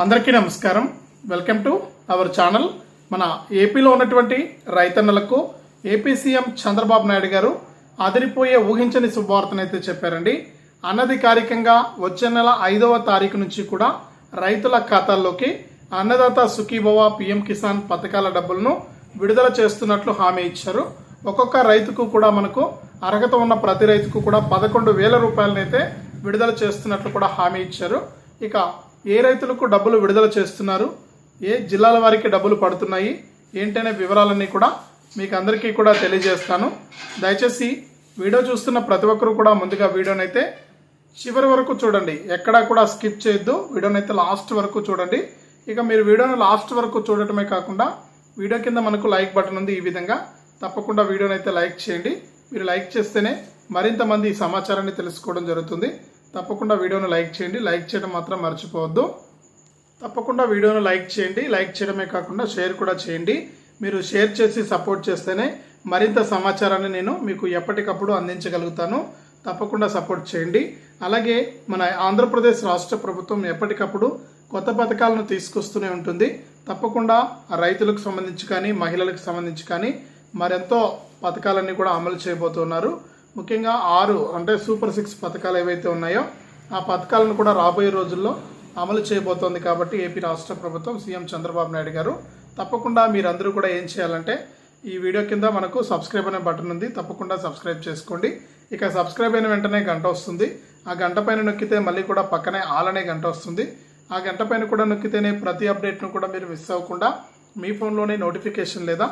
అందరికీ నమస్కారం. Welcome to our channel మన ఏపీలో ఉన్నటువంటి రైతన్నలకు ఏపీ సీఎం చంద్రబాబు నాయుడు గారు అదిరిపోయే ఊహించని శుభవార్తనైతే చెప్పారండి. అనధికారికంగా వచ్చే నెల ఐదవ తారీఖు నుంచి కూడా రైతుల ఖాతాల్లోకి అన్నదాత సుఖీభవ పిఎం కిసాన్ పథకాల డబ్బులను విడుదల చేస్తున్నట్లు హామీ ఇచ్చారు. ఒక్కొక్క రైతుకు కూడా మనకు అర్హత ఉన్న ప్రతి రైతుకు కూడా పదకొండు వేల రూపాయలనైతే విడుదల చేస్తున్నట్లు కూడా హామీ ఇచ్చారు. ఇక ఏ రైతులకు డబ్బులు విడుదల చేస్తున్నారు? ఏ జిల్లాల వారికి డబ్బులు పడుతున్నాయి? ఏంటనే వివరాలన్నీ కూడా మీకు అందరికీ కూడా తెలియజేస్తాను. దయచేసి వీడియో చూస్తున్న ప్రతి ఒక్కరు కూడా ముందుగా వీడియోనైతే చివరి వరకు చూడండి. ఎక్కడా కూడా స్కిప్ చేయొద్దు. వీడియోనైతే లాస్ట్ వరకు చూడండి. ఇక మీరు వీడియోను లాస్ట్ వరకు చూడటమే కాకుండా వీడియో కింద మనకు లైక్ బటన్ ఉంది ఈ విధంగా. తప్పకుండా వీడియోనైతే లైక్ చేయండి. మీరు లైక్ చేస్తేనే మరింత మంది ఈ సమాచారాన్ని తెలుసుకోవడం జరుగుతుంది. తప్పకుండా వీడియోను లైక్ చేయండి. లైక్ చేయడం మాత్రం మర్చిపోవద్దు. తప్పకుండా వీడియోను లైక్ చేయండి. లైక్ చేయడమే కాకుండా షేర్ కూడా చేయండి. మీరు షేర్ చేసి సపోర్ట్ చేస్తేనే మరింత సమాచారాన్ని నేను మీకు ఎప్పటికప్పుడు అందించగలుగుతాను. తప్పకుండా సపోర్ట్ చేయండి. అలాగే మన ఆంధ్రప్రదేశ్ రాష్ట్ర ప్రభుత్వం ఎప్పటికప్పుడు కొత్త పథకాలను తీసుకొస్తూనే ఉంటుంది. తప్పకుండా రైతులకు సంబంధించి కానీ మహిళలకు సంబంధించి కానీ మరెంతో పథకాలన్నీ కూడా అమలు చేయబోతున్నారు. ముఖ్యంగా ఆరు అంటే సూపర్ సిక్స్ పథకాలు ఏవైతే ఉన్నాయో ఆ పథకాలను కూడా రాబోయే రోజుల్లో అమలు చేయబోతోంది కాబట్టి ఏపీ రాష్ట్ర ప్రభుత్వం సీఎం చంద్రబాబు నాయుడు గారు తప్పకుండా మీరందరూ కూడా ఏం చేయాలంటే ఈ వీడియో కింద మనకు సబ్స్క్రైబ్ అనే బటన్ ఉంది తప్పకుండా సబ్స్క్రైబ్ చేసుకోండి. ఇక సబ్స్క్రైబ్ అయిన వెంటనే గంట వస్తుంది. ఆ గంట పైన నొక్కితే మళ్ళీ కూడా పక్కనే ఆల్ అనే గంట వస్తుంది. ఆ గంట పైన కూడా నొక్కితేనే ప్రతి అప్డేట్ను కూడా మీరు మిస్ అవ్వకుండా మీ ఫోన్లోనే నోటిఫికేషన్ లేదా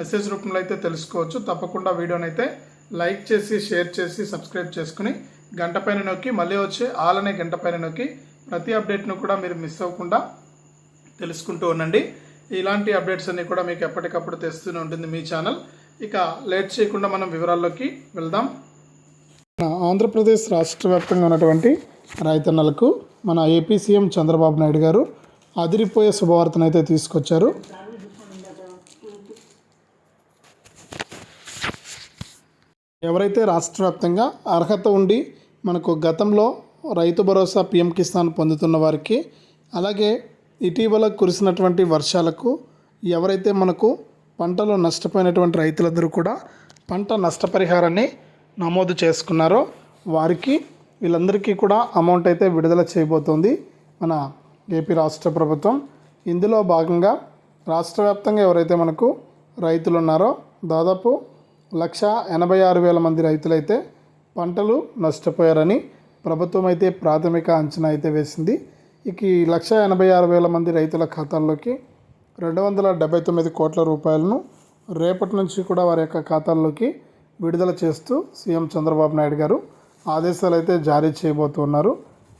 మెసేజ్ రూపంలో అయితే తెలుసుకోవచ్చు. తప్పకుండా వీడియోనైతే లైక్ చేసి షేర్ చేసి సబ్స్క్రైబ్ చేసుకుని గంట పైన నొక్కి మళ్ళీ వచ్చే ఆల్ అనే గంట పైన నొక్కి ప్రతి అప్డేట్ను కూడా మీరు మిస్ అవ్వకుండా తెలుసుకుంటూ ఉండండి. ఇలాంటి అప్డేట్స్ అన్నీ కూడా మీకు ఎప్పటికప్పుడు తెస్తూనే ఉంటుంది మీ ఛానల్. ఇక లేట్ చేయకుండా మనం వివరాల్లోకి వెళ్దాం. మన ఆంధ్రప్రదేశ్ రాష్ట్ర వ్యాప్తంగా ఉన్నటువంటి రైతన్నలకు మన ఏపీ సీఎం చంద్రబాబు నాయుడు గారు అదిరిపోయే శుభవార్తనైతే తీసుకొచ్చారు. ఎవరైతే రాష్ట్ర వ్యాప్తంగా అర్హత ఉండి మనకు గతంలో రైతు భరోసా పిఎం కిసాన్ పొందుతున్న వారికి అలాగే ఇటీవల కురిసినటువంటి వర్షాలకు ఎవరైతే మనకు పంటలో నష్టపోయినటువంటి రైతులందరూ కూడా పంట నష్టపరిహారాన్ని నమోదు చేసుకున్నారో వారికి వీళ్ళందరికీ కూడా అమౌంట్ అయితే విడుదల చేయబోతోంది మన ఏపీ రాష్ట్ర ప్రభుత్వం. ఇందులో భాగంగా రాష్ట్ర వ్యాప్తంగా ఎవరైతే మనకు రైతులు ఉన్నారో దాదాపు లక్ష ఎనభై ఆరు వేల మంది రైతులైతే పంటలు నష్టపోయారని ప్రభుత్వం అయితే ప్రాథమిక అంచనా అయితే వేసింది. ఇక ఈ లక్ష ఎనభై ఆరు వేల మంది రైతుల ఖాతాల్లోకి రెండు వందల డెబ్బై తొమ్మిది కోట్ల రూపాయలను రేపటి నుంచి కూడా వారి యొక్క ఖాతాల్లోకి విడుదల చేస్తూ సీఎం చంద్రబాబు నాయుడు గారు ఆదేశాలు అయితే జారీ చేయబోతున్నారు.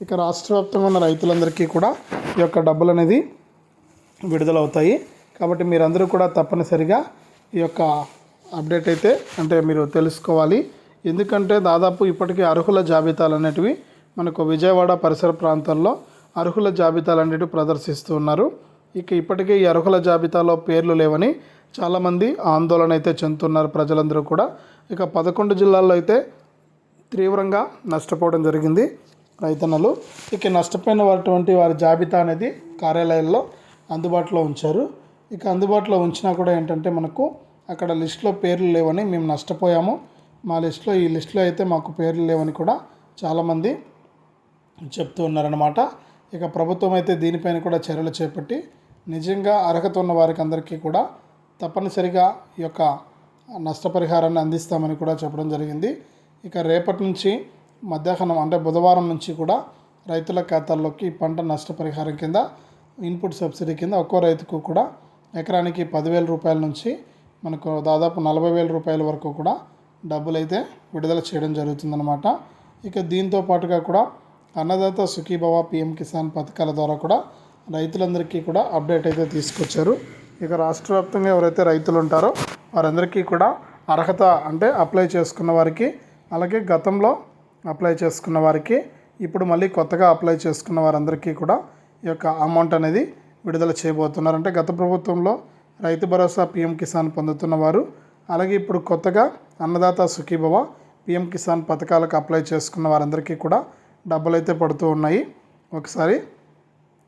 ఇక రాష్ట్ర వ్యాప్తంగా ఉన్న రైతులందరికీ కూడా ఈ యొక్క డబ్బులు అనేది విడుదలవుతాయి. కాబట్టి మీరందరూ కూడా తప్పనిసరిగా ఈ యొక్క అప్డేట్ అయితే అంటే మీరు తెలుసుకోవాలి. ఎందుకంటే దాదాపు ఇప్పటికీ అర్హుల జాబితాలు అనేటివి మనకు విజయవాడ పరిసర ప్రాంతాల్లో అర్హుల జాబితాలు అనేటివి ప్రదర్శిస్తూ ఉన్నారు. ఇక ఇప్పటికే ఈ అర్హుల జాబితాలో పేర్లు లేవని చాలామంది ఆందోళన అయితే చెందుతున్నారు ప్రజలందరూ కూడా. ఇక పదకొండు జిల్లాల్లో అయితే తీవ్రంగా నష్టపోవడం జరిగింది రైతన్నలు. ఇక నష్టపోయిన వాటువంటి వారి జాబితా అనేది కార్యాలయాల్లో అందుబాటులో ఉంచారు. ఇక అందుబాటులో ఉంచినా కూడా ఏంటంటే మనకు అక్కడ లిస్టులో పేర్లు లేవని మేము నష్టపోయాము. మా లిస్టులో ఈ లిస్టులో అయితే మాకు పేర్లు లేవని కూడా చాలామంది చెప్తూ ఉన్నారనమాట ఇక ప్రభుత్వం అయితే దీనిపైన కూడా చర్యలు చేపట్టి నిజంగా అర్హత ఉన్న వారికి అందరికీ కూడా తప్పనిసరిగా ఈ యొక్క నష్టపరిహారాన్ని అందిస్తామని కూడా చెప్పడం జరిగింది. ఇక రేపటి నుంచి మధ్యాహ్నం అంటే బుధవారం నుంచి కూడా రైతుల ఖాతాల్లోకి పంట నష్టపరిహారం కింద ఇన్పుట్ సబ్సిడీ కింద ఒక్కో రైతుకు కూడా ఎకరానికి పదివేల రూపాయల నుంచి మనకు దాదాపు నలభై వేల రూపాయల వరకు కూడా డబ్బులు అయితే విడుదల చేయడం జరుగుతుందన్నమాట. ఇక దీంతో పాటుగా కూడా అన్నదాత సుఖీభవ పిఎం కిసాన్ పథకాల ద్వారా కూడా రైతులందరికీ కూడా అప్డేట్ అయితే తీసుకొచ్చారు. ఇక రాష్ట్ర వ్యాప్తంగా ఎవరైతే రైతులు ఉంటారో వారందరికీ కూడా అర్హత అంటే అప్లై చేసుకున్న వారికి అలాగే గతంలో అప్లై చేసుకున్న వారికి ఇప్పుడు మళ్ళీ కొత్తగా అప్లై చేసుకున్న వారందరికీ కూడా ఈ యొక్క అమౌంట్ అనేది విడుదల చేయబోతున్నారు. అంటే గత ప్రభుత్వంలో రైతు భరోసా పీఎం కిసాన్ పొందుతున్న వారు అలాగే ఇప్పుడు కొత్తగా అన్నదాత సుఖీభవ పీఎం కిసాన్ పథకాలకు అప్లై చేసుకున్న వారందరికీ కూడా డబ్బులు అయితే పడుతూ ఉన్నాయి. ఒకసారి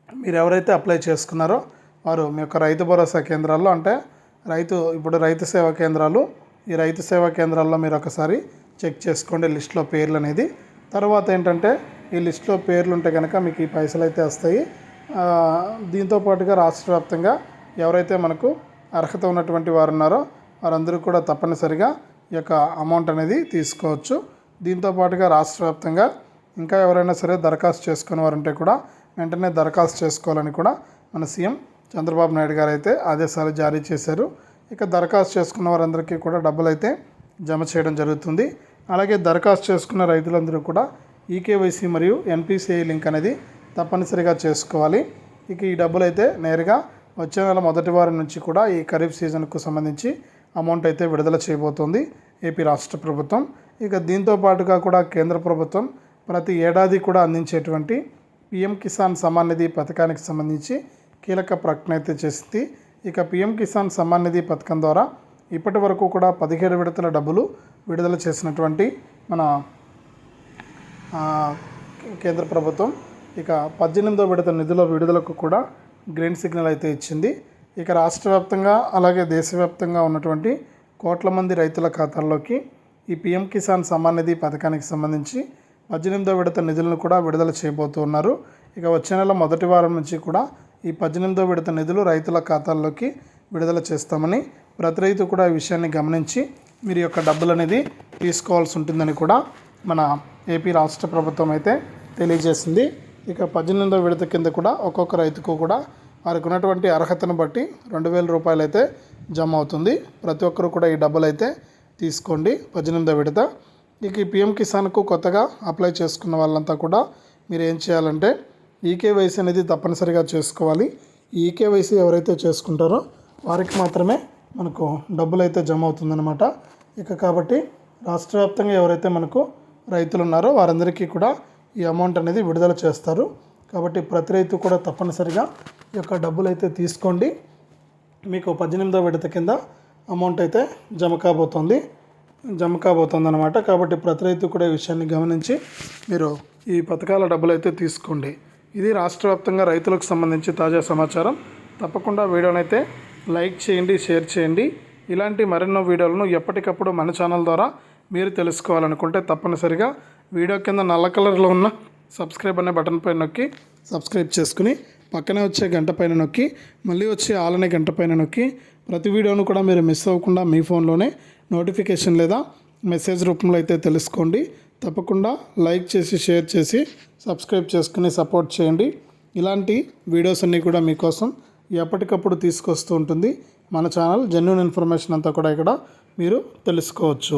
మీరు ఎవరైతే అప్లై చేసుకున్నారో వారు మీ యొక్క రైతు భరోసా కేంద్రాల్లో అంటే రైతు ఇప్పుడు రైతు సేవా కేంద్రాలు ఈ రైతు సేవా కేంద్రాల్లో మీరు ఒకసారి చెక్ చేసుకోండి లిస్ట్లో పేర్లు అనేది. తర్వాత ఏంటంటే ఈ లిస్ట్లో పేర్లు ఉంటే కనుక మీకు ఈ పైసలు అయితే వస్తాయి దీంతో పాటుగా రాష్ట్ర వ్యాప్తంగా ఎవరైతే మనకు అర్హత ఉన్నటువంటి వారు ఉన్నారో వారందరూ కూడా తప్పనిసరిగా ఈ యొక్క అమౌంట్ అనేది తీసుకోవచ్చు. దీంతో పాటుగా రాష్ట్ర వ్యాప్తంగా ఇంకా ఎవరైనా సరే దరఖాస్తు చేసుకునే వారు ఉంటే కూడా వెంటనే దరఖాస్తు చేసుకోవాలని కూడా మన సీఎం చంద్రబాబు నాయుడు గారు అయితే ఆదేశాలు జారీ చేశారు. ఇక దరఖాస్తు చేసుకున్న వారందరికీ కూడా డబ్బులు అయితే జమ చేయడం జరుగుతుంది. అలాగే దరఖాస్తు చేసుకున్న రైతులందరూ కూడా ఈకేవైసీ మరియు ఎన్పిసిఐ లింక్ అనేది తప్పనిసరిగా చేసుకోవాలి. ఇక ఈ డబ్బులు అయితే నేరుగా వచ్చే నెల మొదటి వారం నుంచి కూడా ఈ ఖరీఫ్ సీజన్కు సంబంధించి అమౌంట్ అయితే విడుదల చేయబోతోంది. ఏపీ రాష్ట్ర ప్రభుత్వం. ఇక దీంతో పాటుగా కూడా కేంద్ర ప్రభుత్వం ప్రతి ఏడాది కూడా అందించేటువంటి పిఎం కిసాన్ సమ్మాన్ నిధి పథకానికి సంబంధించి కీలక ప్రకటన అయితే చేసింది. ఇక పిఎం కిసాన్ సమ్మాన్ నిధి పథకం ద్వారా ఇప్పటి వరకు కూడా పదిహేడు విడతల డబ్బులు విడుదల చేసినటువంటి మన కేంద్ర ప్రభుత్వం ఇక పద్దెనిమిదో విడత నిధుల విడుదలకు కూడా గ్రీన్ సిగ్నల్ అయితే ఇచ్చింది. ఇక రాష్ట్ర వ్యాప్తంగా అలాగే దేశవ్యాప్తంగా ఉన్నటువంటి కోట్ల మంది రైతుల ఖాతాల్లోకి ఈ పిఎం కిసాన్ సమ్మాన్ నిధి పథకానికి సంబంధించి పద్దెనిమిదో విడత నిధులను కూడా విడుదల చేయబోతున్నారు ఇక వచ్చే నెల మొదటి వారం నుంచి కూడా ఈ పద్దెనిమిదో విడత నిధులు రైతుల ఖాతాల్లోకి విడుదల చేస్తామని ప్రతి రైతు కూడా ఈ విషయాన్ని గమనించి మీరు యొక్క డబ్బులు అనేది తీసుకోవాల్సి ఉంటుందని కూడా మన ఏపీ రాష్ట్ర ప్రభుత్వం అయితే తెలియజేసింది. ఇక పద్దెనిమిదో విడత కింద కూడా ఒక్కొక్క రైతుకు కూడా వారికి ఉన్నటువంటి అర్హతను బట్టి రెండు వేల రూపాయలు అయితే జమ అవుతుంది. ప్రతి ఒక్కరు కూడా ఈ డబ్బులు అయితే తీసుకోండి పద్దెనిమిదో విడత. ఇక ఈ పిఎం కిసాన్కు కొత్తగా అప్లై చేసుకున్న వాళ్ళంతా కూడా మీరు ఏం చేయాలంటే ఈకేవైసీ అనేది తప్పనిసరిగా చేసుకోవాలి. ఈ ఈకేవైసీ ఎవరైతే చేసుకుంటారో వారికి మాత్రమే మనకు డబ్బులు అయితే జమ అవుతుందన్నమాట. ఇక కాబట్టి రాష్ట్ర వ్యాప్తంగా ఎవరైతే మనకు రైతులు ఉన్నారో వారందరికీ కూడా ఈ అమౌంట్ అనేది విడుదల చేస్తారు. కాబట్టి ప్రతి రైతు కూడా తప్పనిసరిగా ఈ యొక్క డబ్బులు అయితే తీసుకోండి. మీకు పద్దెనిమిదో విడత కింద అమౌంట్ అయితే జమ కాబోతోంది. జమ కాబోతుంది అనమాట కాబట్టి ప్రతి రైతు కూడా ఈ విషయాన్ని గమనించి మీరు ఈ పథకాల డబ్బులు అయితే తీసుకోండి. ఇది రాష్ట్ర వ్యాప్తంగా రైతులకు సంబంధించి తాజా సమాచారం. తప్పకుండా వీడియోనైతే లైక్ చేయండి షేర్ చేయండి. ఇలాంటి మరెన్నో వీడియోలను ఎప్పటికప్పుడు మన ఛానల్ ద్వారా మీరు తెలుసుకోవాలనుకుంటే తప్పనిసరిగా వీడియో కింద నల్ల కలర్లో ఉన్న సబ్స్క్రైబ్ అనే బటన్ పైన నొక్కి సబ్స్క్రైబ్ చేసుకుని పక్కనే వచ్చే గంట పైన నొక్కి మళ్ళీ వచ్చే ఆలనే గంట పైన నొక్కి ప్రతి వీడియోను కూడా మీరు మిస్ అవ్వకుండా మీ ఫోన్లోనే నోటిఫికేషన్ లేదా మెసేజ్ రూపంలో అయితే తెలుసుకోండి. తప్పకుండా లైక్ చేసి షేర్ చేసి సబ్స్క్రైబ్ చేసుకుని సపోర్ట్ చేయండి. ఇలాంటి వీడియోస్ అన్నీ కూడా మీకోసం ఎప్పటికప్పుడు తీసుకొస్తూ ఉంటుంది. మన ఛానల్ జెన్యున్ ఇన్ఫర్మేషన్ అంతా కూడా ఇక్కడ మీరు తెలుసుకోవచ్చు.